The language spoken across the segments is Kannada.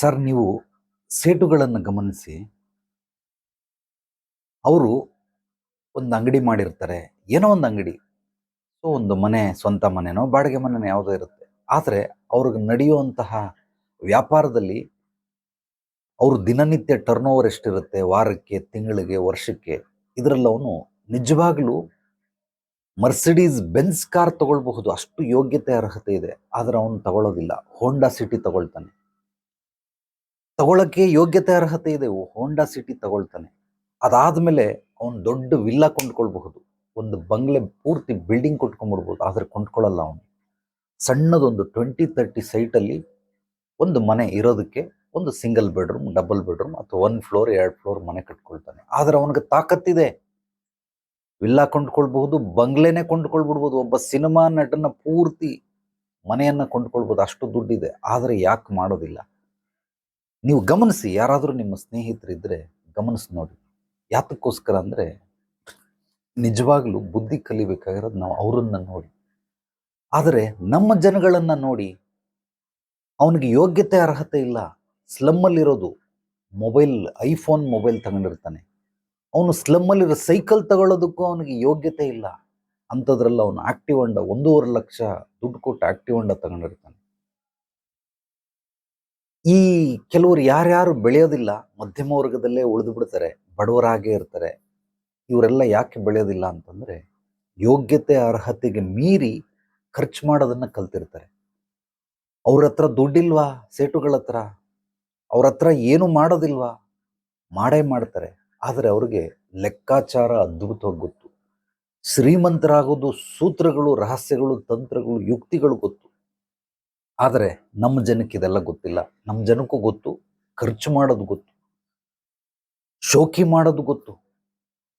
ಸರ್, ನೀವು ಸೇಟುಗಳನ್ನು ಗಮನಿಸಿ. ಅವರು ಒಂದು ಅಂಗಡಿ ಮಾಡಿರ್ತಾರೆ. ಏನೋ ಒಂದು ಅಂಗಡಿ. ಸೊ, ಒಂದು ಮನೆ, ಸ್ವಂತ ಮನೆನೋ, ಬಾಡಿಗೆ ಮನೆನೋ ಯಾವುದೋ ಇರುತ್ತೆ. ಆದರೆ ಅವ್ರಿಗೆ ನಡೆಯುವಂತಹ ವ್ಯಾಪಾರದಲ್ಲಿ ಅವರು ದಿನನಿತ್ಯ ಟರ್ನ್ ಓವರ್ ಎಷ್ಟಿರುತ್ತೆ, ವಾರಕ್ಕೆ, ತಿಂಗಳಿಗೆ, ವರ್ಷಕ್ಕೆ ಇದರಲ್ಲಿ ಅವನು ನಿಜವಾಗ್ಲೂ ಮರ್ಸಿಡೀಸ್ ಬೆನ್ಸ್ ಕಾರ್ ತಗೊಳ್ಬಹುದು. ಅಷ್ಟು ಯೋಗ್ಯತೆ ಅರ್ಹತೆ ಇದೆ. ಆದರೆ ಅವನು ತಗೊಳ್ಳೋದಿಲ್ಲ. ಹೋಂಡಾ ಸಿಟಿ ತಗೊಳ್ತಾನೆ. ತಗೊಳಕ್ಕೆ ಯೋಗ್ಯತೆ ಅರ್ಹತೆ ಇದೆ. ಹೋಂಡಾ ಸಿಟಿ ತಗೊಳ್ತಾನೆ. ಅದಾದ್ಮೇಲೆ ಅವನು ದೊಡ್ಡ ವಿಲ್ಲ ಕೊಂಡ್ಕೊಳ್ಬಹುದು. ಒಂದು ಬಂಗ್ಲೆ ಪೂರ್ತಿ ಬಿಲ್ಡಿಂಗ್ ಕೊಟ್ಕೊಂಡ್ಬಿಡ್ಬೋದು ಆದರೆ ಕೊಂಡ್ಕೊಳ್ಳಲ್ಲ ಅವನು. ಸಣ್ಣದೊಂದು ಟ್ವೆಂಟಿ ತರ್ಟಿ ಸೈಟಲ್ಲಿ ಒಂದು ಮನೆ ಇರೋದಕ್ಕೆ ಒಂದು ಸಿಂಗಲ್ ಬೆಡ್ರೂಮ್ ಡಬಲ್ ಬೆಡ್ರೂಮ್ ಅಥವಾ ಒನ್ ಫ್ಲೋರ್ ಎರಡು ಫ್ಲೋರ್ ಮನೆ ಕಟ್ಕೊಳ್ತಾನೆ. ಆದರೆ ಅವನಿಗೆ ತಾಕತ್ತಿದೆ ವಿಲ್ಲಾ ಕೊಂಡ್ಕೊಳ್ಬಹುದು, ಬಂಗ್ಲೆನೇ ಕೊಂಡ್ಕೊಳ್ಬಿಡ್ಬೋದು ಒಬ್ಬ ಸಿನಿಮಾ ನಟನ ಪೂರ್ತಿ ಮನೆಯನ್ನ ಕೊಂಡ್ಕೊಳ್ಬೋದು ಅಷ್ಟು ದುಡ್ಡಿದೆ. ಆದರೆ ಯಾಕೆ ಮಾಡೋದಿಲ್ಲ. ನೀವು ಗಮನಿಸಿ, ಯಾರಾದರೂ ನಿಮ್ಮ ಸ್ನೇಹಿತರಿದ್ರೆ ಗಮನಿಸಿ ನೋಡಿ. ಯಾತಕ್ಕೋಸ್ಕರ ಅಂದರೆ ನಿಜವಾಗ್ಲೂ ಬುದ್ಧಿ ಕಲಿಬೇಕಾಗಿರೋದು ನಾವು ಅವರನ್ನು ನೋಡಿ. ಆದರೆ ನಮ್ಮ ಜನಗಳನ್ನು ನೋಡಿ ಅವನಿಗೆ ಯೋಗ್ಯತೆ ಅರ್ಹತೆ ಇಲ್ಲ. ಸ್ಲಮ್ಮಲ್ಲಿರೋದು ಮೊಬೈಲ್, ಐಫೋನ್ ಮೊಬೈಲ್ ತಗೊಂಡಿರ್ತಾನೆ. ಅವನು ಸ್ಲಮ್ಮಲ್ಲಿರೋ ಸೈಕಲ್ ತಗೊಳ್ಳೋದಕ್ಕೂ ಅವನಿಗೆ ಯೋಗ್ಯತೆ ಇಲ್ಲ. ಅಂಥದ್ರಲ್ಲಿ ಅವನು ಆ್ಯಕ್ಟಿವ್ ಹೊಂಡ, ಒಂದೂವರೆ ಲಕ್ಷ ದುಡ್ಡು ಕೊಟ್ಟು ಆ್ಯಕ್ಟಿವ್ ಹೊಂಡ ತಗೊಂಡಿರ್ತಾನೆ. ಈ ಕೆಲವರು ಯಾರ್ಯಾರು ಬೆಳೆಯೋದಿಲ್ಲ, ಮಧ್ಯಮ ವರ್ಗದಲ್ಲೇ ಉಳಿದು ಬಿಡ್ತಾರೆ, ಬಡವರಾಗೇ ಇರ್ತಾರೆ, ಇವರೆಲ್ಲ ಯಾಕೆ ಬೆಳೆಯೋದಿಲ್ಲ ಅಂತಂದರೆ ಯೋಗ್ಯತೆ ಅರ್ಹತೆಗೆ ಮೀರಿ ಖರ್ಚು ಮಾಡೋದನ್ನ ಕಲ್ತಿರ್ತಾರೆ. ಅವ್ರ ಹತ್ರ ದುಡ್ಡಿಲ್ವಾ, ಸೇಟುಗಳ ಹತ್ರ? ಅವ್ರ ಹತ್ರ ಏನು ಮಾಡೋದಿಲ್ವಾ? ಮಾಡೇ ಮಾಡ್ತಾರೆ. ಆದರೆ ಅವ್ರಿಗೆ ಲೆಕ್ಕಾಚಾರ ಅದ್ಭುತವಾಗಿ ಗೊತ್ತು. ಶ್ರೀಮಂತರಾಗೋದು ಸೂತ್ರಗಳು, ರಹಸ್ಯಗಳು, ತಂತ್ರಗಳು, ಯುಕ್ತಿಗಳು ಗೊತ್ತು. ಆದರೆ ನಮ್ಮ ಜನಕ್ಕೆ ಇದೆಲ್ಲ ಗೊತ್ತಿಲ್ಲ. ನಮ್ಮ ಜನಕ್ಕೂ ಗೊತ್ತು, ಖರ್ಚು ಮಾಡೋದು ಗೊತ್ತು, ಶೋಕಿ ಮಾಡೋದು ಗೊತ್ತು.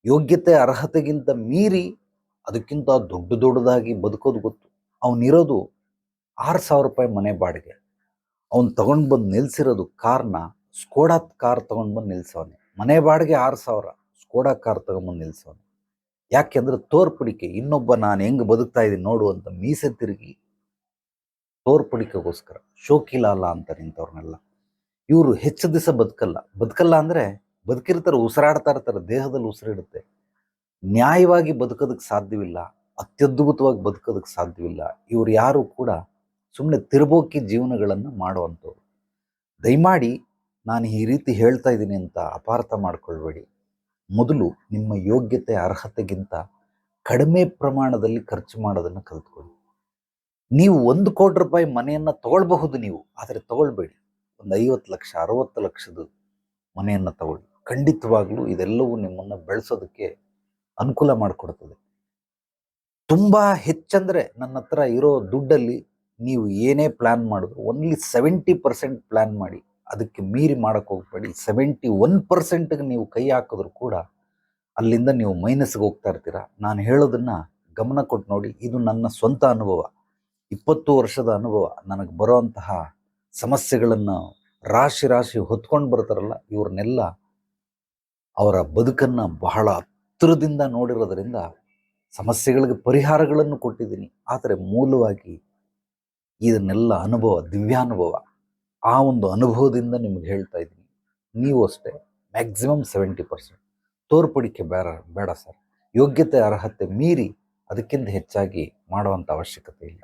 ಯೋಗ್ಯತೆ, ಅರ್ಹತೆಗಿಂತ ಮೀರಿ ಅದಕ್ಕಿಂತ ದೊಡ್ಡ ದೊಡ್ಡದಾಗಿ ಬದುಕೋದು ಗೊತ್ತು. ಅವನಿರೋದು ಆರು ಸಾವಿರ ರೂಪಾಯಿ ಮನೆ ಬಾಡಿಗೆ. ಅವನು ತಗೊಂಡು ಬಂದು ನಿಲ್ಸಿರೋದು ಕಾರ್ನ ಸ್ಕೋಡಾ ಕಾರ್ ತಗೊಂಡು ಬಂದು ನಿಲ್ಸವನೆ. ಮನೆ ಬಾಡಿಗೆ ಆರು ಸಾವಿರ, ಸ್ಕೋಡಾ ಕಾರ್ ತಗೊಂಡ್ಬಂದು ನಿಲ್ಸವನೆ. ಯಾಕೆಂದ್ರೆ ತೋರ್ಪಡಿಕೆ, ಇನ್ನೊಬ್ಬ ನಾನು ಹೆಂಗ್ ಬದುಕ್ತಾ ಇದ್ದೀನಿ ನೋಡು ಅಂತ ಮೀಸೆ ತಿರುಗಿ ತೋರ್ಪಡಿಕೆಗೋಸ್ಕರ, ಶೋಕಿಲಾಲ ಅಂತ ನಿಂತವ್ರನ್ನೆಲ್ಲ. ಇವರು ಹೆಚ್ಚು ದಿವಸ ಬದುಕಲ್ಲ. ಬದುಕಲ್ಲ ಅಂದ್ರೆ ಬದುಕಿರ್ತಾರೆ, ಉಸಿರಾಡ್ತಾ ಇರ್ತಾರೆ, ದೇಹದಲ್ಲಿ ಉಸಿರಿಡುತ್ತೆ. ನ್ಯಾಯವಾಗಿ ಬದುಕೋದಕ್ಕೆ ಸಾಧ್ಯವಿಲ್ಲ, ಅತ್ಯದ್ಭುತವಾಗಿ ಬದುಕೋದಕ್ಕೆ ಸಾಧ್ಯವಿಲ್ಲ. ಇವರು ಯಾರು ಕೂಡ ಸುಮ್ಮನೆ ತಿರುಬೋಕಿ ಜೀವನಗಳನ್ನು ಮಾಡುವಂಥವ್ರು. ದಯಮಾಡಿ ನಾನು ಈ ರೀತಿ ಹೇಳ್ತಾ ಇದ್ದೀನಿ ಅಂತ ಅಪಾರ್ಥ ಮಾಡ್ಕೊಳ್ಬೇಡಿ. ಮೊದಲು ನಿಮ್ಮ ಯೋಗ್ಯತೆ, ಅರ್ಹತೆಗಿಂತ ಕಡಿಮೆ ಪ್ರಮಾಣದಲ್ಲಿ ಖರ್ಚು ಮಾಡೋದನ್ನು ಕಲ್ತ್ಕೊಳ್ಳಿ. ನೀವು ಒಂದು ಕೋಟಿ ರೂಪಾಯಿ ಮನೆಯನ್ನು ತಗೊಳ್ಬಹುದು ನೀವು, ಆದರೆ ತಗೊಳ್ಬೇಡಿ. ಒಂದು ಐವತ್ತು ಲಕ್ಷ, ಅರವತ್ತು ಲಕ್ಷದ ಮನೆಯನ್ನು ತಗೊಳ್ಳಿ. ಖಂಡಿತವಾಗ್ಲೂ ಇದೆಲ್ಲವೂ ನಿಮ್ಮನ್ನು ಬೆಳೆಸೋದಕ್ಕೆ ಅನುಕೂಲ ಮಾಡಿಕೊಡ್ತದೆ. ತುಂಬ ಹೆಚ್ಚಂದರೆ ನನ್ನ ಹತ್ರ ಇರೋ ದುಡ್ಡಲ್ಲಿ ನೀವು ಏನೇ ಪ್ಲ್ಯಾನ್ ಮಾಡಿದ್ರು ಓನ್ಲಿ ಸೆವೆಂಟಿ ಪರ್ಸೆಂಟ್ ಪ್ಲ್ಯಾನ್ ಮಾಡಿ, ಅದಕ್ಕೆ ಮೀರಿ ಮಾಡಕ್ಕೆ ಹೋಗ್ಬೇಡಿ. ಸೆವೆಂಟಿ ಒನ್ ಪರ್ಸೆಂಟ್ಗೆ ನೀವು ಕೈ ಹಾಕಿದ್ರು ಕೂಡ ಅಲ್ಲಿಂದ ನೀವು ಮೈನಸ್ಗೆ ಹೋಗ್ತಾ ಇರ್ತೀರ. ನಾನು ಹೇಳೋದನ್ನು ಗಮನ ಕೊಟ್ಟು ನೋಡಿ, ಇದು ನನ್ನ ಸ್ವಂತ ಅನುಭವ. ಇಪ್ಪತ್ತು ವರ್ಷದ ಅನುಭವ ನನಗೆ ಬರುವಂತಹ ಸಮಸ್ಯೆಗಳನ್ನು ರಾಶಿ ರಾಶಿ ಹೊತ್ಕೊಂಡು ಬರ್ತಾರಲ್ಲ, ಇವ್ರನ್ನೆಲ್ಲ ಅವರ ಬದುಕನ್ನು ಬಹಳ ಹತ್ತಿರದಿಂದ ನೋಡಿರೋದರಿಂದ ಸಮಸ್ಯೆಗಳಿಗೆ ಪರಿಹಾರಗಳನ್ನು ಕೊಟ್ಟಿದ್ದೀನಿ. ಆದರೆ ಮೂಲವಾಗಿ ಇದನ್ನೆಲ್ಲ ಅನುಭವ, ದಿವ್ಯಾನುಭವ, ಆ ಒಂದು ಅನುಭವದಿಂದ ನಿಮ್ಗೆ ಹೇಳ್ತಾ ಇದ್ದೀನಿ. ನೀವು ಅಷ್ಟೇ ಮ್ಯಾಕ್ಸಿಮಮ್ ಸೆವೆಂಟಿ ಪರ್ಸೆಂಟ್ ತೋರ್ಪಡಿಕೆ ಬೇಡ ಬೇಡ ಸರ್. ಯೋಗ್ಯತೆ, ಅರ್ಹತೆ ಮೀರಿ ಅದಕ್ಕಿಂತ ಹೆಚ್ಚಾಗಿ ಮಾಡುವಂಥ ಅವಶ್ಯಕತೆ ಇಲ್ಲ.